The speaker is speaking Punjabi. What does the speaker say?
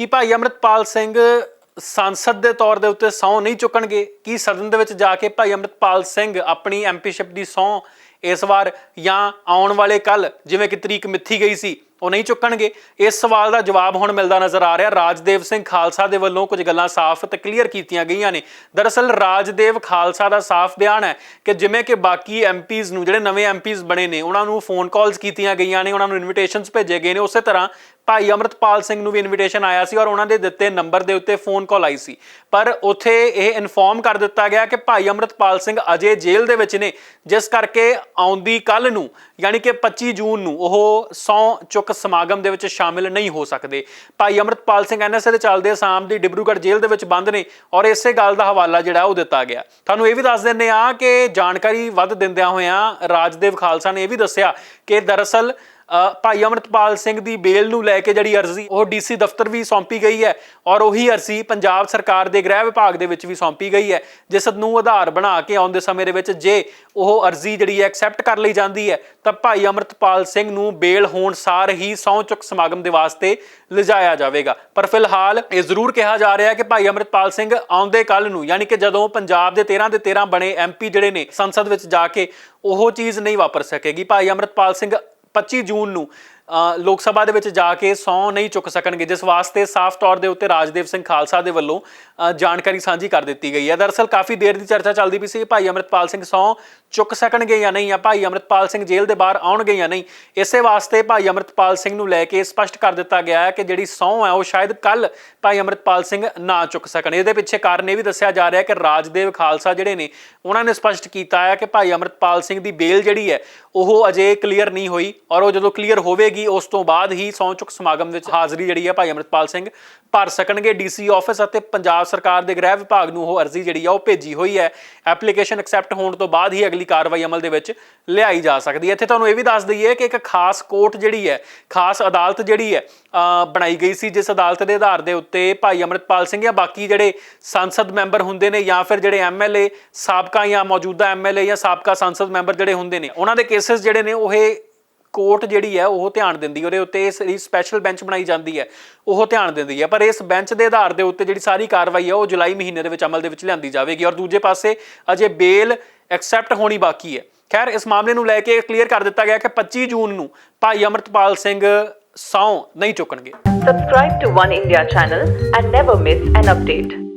ਕਿ ਭਾਈ ਅਮਰਤਪਾਲ ਸਿੰਘ ਸੰਸਦ ਦੇ ਤੌਰ ਦੇ ਉੱਤੇ ਸਹੁੰ ਨਹੀਂ ਚੁੱਕਣਗੇ? ਕੀ ਸਦਨ ਦੇ ਵਿੱਚ ਜਾ ਕੇ ਭਾਈ ਅਮਰਤਪਾਲ ਸਿੰਘ ਆਪਣੀ ਐਮਪੀਸ਼ਿਪ ਦੀ ਸਹੁੰ ਇਸ ਵਾਰ ਜਾਂ ਆਉਣ ਵਾਲੇ ਕੱਲ ਜਿਵੇਂ ਕਿ ਤਰੀਕ ਮਿੱਥੀ ਗਈ ਸੀ। ਉਹ ਨਹੀਂ ਚੁੱਕਣਗੇ। ਇਸ ਸਵਾਲ ਦਾ ਜਵਾਬ ਹੁਣ ਮਿਲਦਾ ਨਜ਼ਰ ਆ ਰਿਹਾ। ਰਾਜਦੇਵ ਸਿੰਘ ਖਾਲਸਾ ਦੇ ਵੱਲੋਂ ਕੁਝ ਗੱਲਾਂ ਸਾਫ਼ ਤੇ ਕਲੀਅਰ ਕੀਤੀਆਂ ਗਈਆਂ ਨੇ। ਦਰਅਸਲ ਰਾਜਦੇਵ ਖਾਲਸਾ ਦਾ ਸਾਫ਼ ਬਿਆਨ ਹੈ ਕਿ ਜਿਵੇਂ ਕਿ ਬਾਕੀ ਐਮਪੀਜ਼ ਨੂੰ, ਜਿਹੜੇ ਨਵੇਂ ਐਮਪੀਜ਼ ਬਣੇ ਨੇ, ਉਹਨਾਂ ਨੂੰ ਫੋਨ ਕਾਲਸ ਕੀਤੀਆਂ ਗਈਆਂ ਨੇ, ਉਹਨਾਂ ਨੂੰ ਇਨਵੀਟੇਸ਼ਨਸ ਭੇਜੇ ਗਏ ਨੇ। ਉਸੇ ਤਰ੍ਹਾਂ ਭਾਈ ਅਮਰਤਪਾਲ ਸਿੰਘ ਨੂੰ ਵੀ ਇਨਵੀਟੇਸ਼ਨ ਆਇਆ ਸੀ ਔਰ ਉਹਨਾਂ ਦੇ ਦਿੱਤੇ ਨੰਬਰ ਦੇ ਉੱਤੇ ਫੋਨ ਕਾਲ ਆਈ ਸੀ। ਪਰ ਉੱਥੇ ਇਹ ਇਨਫੋਰਮ ਕਰ ਦਿੱਤਾ ਗਿਆ ਕਿ ਭਾਈ ਅਮਰਤਪਾਲ ਸਿੰਘ ਅਜੇ ਜੇਲ੍ਹ ਦੇ ਵਿੱਚ ਨੇ। ਜਿਸ ਕਰਕੇ ਆਉਂਦੀ ਕੱਲ ਨੂੰ, ਯਾਨੀ ਕਿ 25 ਜੂਨ ਨੂੰ, ਉਹ ਸੌ ਚੁੱਕ ਸਮਾਗਮ ਦੇ ਵਿੱਚ ਸ਼ਾਮਿਲ ਨਹੀਂ ਹੋ ਸਕਦੇ। ਭਾਈ ਅਮਰਤਪਾਲ ਸਿੰਘ ਐਨਐਸਏ ਦੇ ਚੱਲਦੇ ਆਸਾਮ ਦੀ ਡਿਬਰੂਗੜ੍ਹ ਜੇਲ੍ਹ ਦੇ ਵਿੱਚ ਬੰਦ ਨੇ ਔਰ ਇਸੇ ਗੱਲ ਦਾ ਹਵਾਲਾ ਜਿਹੜਾ ਉਹ ਦਿੱਤਾ ਗਿਆ। ਤੁਹਾਨੂੰ ਇਹ ਵੀ ਦੱਸ ਦਿੰਦੇ ਆ ਕਿ ਜਾਣਕਾਰੀ ਵੱਧ ਦਿੰਦਿਆਂ ਹੋਇਆਂ ਰਾਜਦੇਵ ਖਾਲਸਾ ਨੇ ਇਹ ਵੀ ਦੱਸਿਆ ਕਿ ਦਰਅਸਲ ਭਾਈ ਅਮਰਤਪਾਲ ਸਿੰਘ ਦੀ ਬੇਲ ਨੂੰ ਲੈ ਕੇ ਜਿਹੜੀ ਅਰਜ਼ੀ, ਉਹ ਡੀਸੀ ਦਫ਼ਤਰ ਵੀ ਸੌਂਪੀ ਗਈ ਹੈ ਔਰ ਉਹੀ ਅਰਜ਼ੀ ਪੰਜਾਬ ਸਰਕਾਰ ਦੇ ਗ੍ਰਹਿ ਵਿਭਾਗ ਦੇ ਵਿੱਚ ਵੀ ਸੌਂਪੀ ਗਈ ਹੈ, ਜਿਸ ਨੂੰ ਆਧਾਰ ਬਣਾ ਕੇ ਆਉਂਦੇ ਸਮੇਂ ਦੇ ਵਿੱਚ ਜੇ ਉਹ ਅਰਜ਼ੀ ਜਿਹੜੀ ਹੈ ਐਕਸੈਪਟ ਕਰ ਲਈ ਜਾਂਦੀ ਹੈ, ਤਾਂ ਭਾਈ ਅਮਰਤਪਾਲ ਸਿੰਘ ਨੂੰ ਬੇਲ ਹੋਣ ਸਾਰ ਹੀ ਸਹੁੰ ਚੁੱਕ ਸਮਾਗਮ ਦੇ ਵਾਸਤੇ ਲਿਜਾਇਆ ਜਾਵੇਗਾ। ਪਰ ਫਿਲਹਾਲ ਇਹ ਜ਼ਰੂਰ ਕਿਹਾ ਜਾ ਰਿਹਾ ਹੈ ਕਿ ਭਾਈ ਅਮਰਤਪਾਲ ਸਿੰਘ ਆਉਂਦੇ ਕੱਲ ਨੂੰ, ਯਾਨੀ ਕਿ ਜਦੋਂ ਪੰਜਾਬ ਦੇ 13 ਦੇ 13 ਬਣੇ ਐਮਪੀ ਜਿਹੜੇ ਨੇ ਸੰਸਦ ਵਿੱਚ ਜਾ ਕੇ, ਉਹ ਚੀਜ਼ ਨਹੀਂ ਵਾਪਰ ਸਕੇਗੀ। ਭਾਈ ਅਮਰਤਪਾਲ ਸਿੰਘ 25 ਜੂਨ ਨੂੰ ਲੋਕ ਸਭਾ ਦੇ ਵਿੱਚ ਜਾ ਕੇ ਸਹੁੰ ਨਹੀਂ ਚੁੱਕ ਸਕਣਗੇ, ਜਿਸ ਵਾਸਤੇ ਸਾਫ਼ ਤੌਰ ਦੇ ਉੱਤੇ ਰਾਜਦੇਵ ਸਿੰਘ ਖਾਲਸਾ ਦੇ ਵੱਲੋਂ ਜਾਣਕਾਰੀ ਸਾਂਝੀ ਕਰ ਦਿੱਤੀ ਗਈ ਹੈ। ਦਰਅਸਲ ਕਾਫੀ ਦੇਰ ਦੀ ਚਰਚਾ ਚੱਲਦੀ ਪਈ ਸੀ, ਭਾਈ ਅਮਰਤਪਾਲ ਸਿੰਘ ਸਹੁੰ ਚੁੱਕ ਸਕਣਗੇ ਜਾਂ ਨਹੀਂ, ਜਾਂ ਭਾਈ ਅਮਰਤਪਾਲ ਸਿੰਘ ਜੇਲ੍ਹ ਦੇ ਬਾਹਰ ਆਉਣਗੇ ਜਾਂ ਨਹੀਂ, ਇਸੇ ਵਾਸਤੇ ਭਾਈ ਅਮਰਤਪਾਲ ਸਿੰਘ ਨੂੰ ਲੈ ਕੇ ਸਪਸ਼ਟ ਕਰ ਦਿੱਤਾ ਗਿਆ ਹੈ ਕਿ ਜਿਹੜੀ ਸਹੁੰ ਹੈ, ਉਹ ਸ਼ਾਇਦ ਕੱਲ ਭਾਈ ਅਮਰਤਪਾਲ ਸਿੰਘ ਨਾ ਚੁੱਕ ਸਕਣ। ਇਹਦੇ ਪਿੱਛੇ ਕਾਰਨ ਇਹ ਵੀ ਦੱਸਿਆ ਜਾ ਰਿਹਾ ਕਿ ਰਾਜਦੇਵ ਖਾਲਸਾ ਜਿਹੜੇ ਨੇ, ਉਹਨਾਂ ਨੇ ਸਪਸ਼ਟ ਕੀਤਾ ਹੈ ਕਿ ਭਾਈ ਅਮਰਤਪਾਲ ਸਿੰਘ ਦੀ ਬੇਲ ਜਿਹੜੀ ਹੈ, ਉਹ ਅਜੇ ਕਲੀਅਰ ਨਹੀਂ ਹੋਈ ਔਰ ਉਹ ਜਦੋਂ ਕਲੀਅਰ ਹੋਵੇਗੀ ਉਸ ਤੋਂ ਬਾਅਦ ਹੀ ਸਹੁੰ ਚੁੱਕ ਸਮਾਗਮ ਵਿੱਚ ਹਾਜ਼ਰੀ ਜਿਹੜੀ ਹੈ ਭਾਈ ਅਮਰਤਪਾਲ ਸਿੰਘ ਭਰ ਸਕਣਗੇ। ਡੀਸੀ ਆਫਿਸ ਅਤੇ ਪੰਜਾਬ ਸਰਕਾਰ ਦੇ ਗ੍ਰਹਿ ਵਿਭਾਗ ਨੂੰ ਉਹ ਅਰਜ਼ੀ ਜਿਹੜੀ ਆ ਉਹ ਭੇਜੀ ਹੋਈ ਹੈ। ਐਪਲੀਕੇਸ਼ਨ ਐਕਸੈਪਟ ਹੋਣ ਤੋਂ ਬਾਅਦ ਹੀ ਅਗਲੀ ਕਾਰਵਾਈ ਅਮਲ ਦੇ ਵਿੱਚ ਲਿਆਈ ਜਾ ਸਕਦੀ ਹੈ। ਇੱਥੇ ਤੁਹਾਨੂੰ ਇਹ ਵੀ ਦੱਸ ਦਈਏ ਕਿ ਇੱਕ ਖਾਸ ਕੋਰਟ ਜਿਹੜੀ ਹੈ, ਖਾਸ ਅਦਾਲਤ ਜਿਹੜੀ ਹੈ ਬਣਾਈ ਗਈ ਸੀ, ਜਿਸ ਅਦਾਲਤ ਦੇ ਆਧਾਰ ਦੇ ਉੱਤੇ ਭਾਈ ਅਮਰਤਪਾਲ ਸਿੰਘ ਜਾਂ ਬਾਕੀ ਜਿਹੜੇ ਸੰਸਦ ਮੈਂਬਰ ਹੁੰਦੇ ਨੇ ਜਾਂ ਫਿਰ ਜਿਹੜੇ ਐਮਐਲਏ ਸਾਬਕਾ ਜਾਂ ਮੌਜੂਦਾ ਐਮਐਲਏ ਜਾਂ ਸਾਬਕਾ ਸੰਸਦ ਮੈਂਬਰ ਜਿਹੜੇ ਹੁੰਦੇ ਨੇ, ਉਹਨਾਂ ਦੇ ਕੇਸਸ ਜਿਹੜੇ ਨੇ ਉਹ ਇਹ ਕੋਰਟ ਜਿਹੜੀ ਹੈ, ਉਹ ਧਿਆਨ ਦਿੰਦੀ ਉਹਦੇ ਉੱਤੇ ਇਸ ਸਪੈਸ਼ਲ ਬੈਂਚ ਬਣਾਈ ਜਾਂਦੀ ਹੈ, ਉਹ ਧਿਆਨ ਦਿੰਦੀ ਹੈ। ਪਰ ਇਸ ਬੈਂਚ ਦੇ ਆਧਾਰ ਦੇ ਉੱਤੇ ਜਿਹੜੀ ਸਾਰੀ ਕਾਰਵਾਈ ਹੈ, ਉਹ ਜੁਲਾਈ ਮਹੀਨੇ ਦੇ ਵਿੱਚ ਅਮਲ ਦੇ ਵਿੱਚ ਲਿਆਂਦੀ ਜਾਵੇਗੀ। ਔਰ ਦੂਜੇ ਪਾਸੇ ਅਜੇ ਬੇਲ ਐਕਸੈਪਟ ਹੋਣੀ ਬਾਕੀ ਹੈ। ਖੈਰ, ਇਸ ਮਾਮਲੇ ਨੂੰ ਲੈ ਕੇ ਕਲੀਅਰ ਕਰ ਦਿੱਤਾ ਗਿਆ ਕਿ 25 ਜੂਨ ਨੂੰ ਭਾਈ ਅਮਰਤਪਾਲ ਸਿੰਘ ਸਹੁੰ ਨਹੀਂ ਚੁੱਕਣਗੇ। Subscribe to One India channel and never miss an update.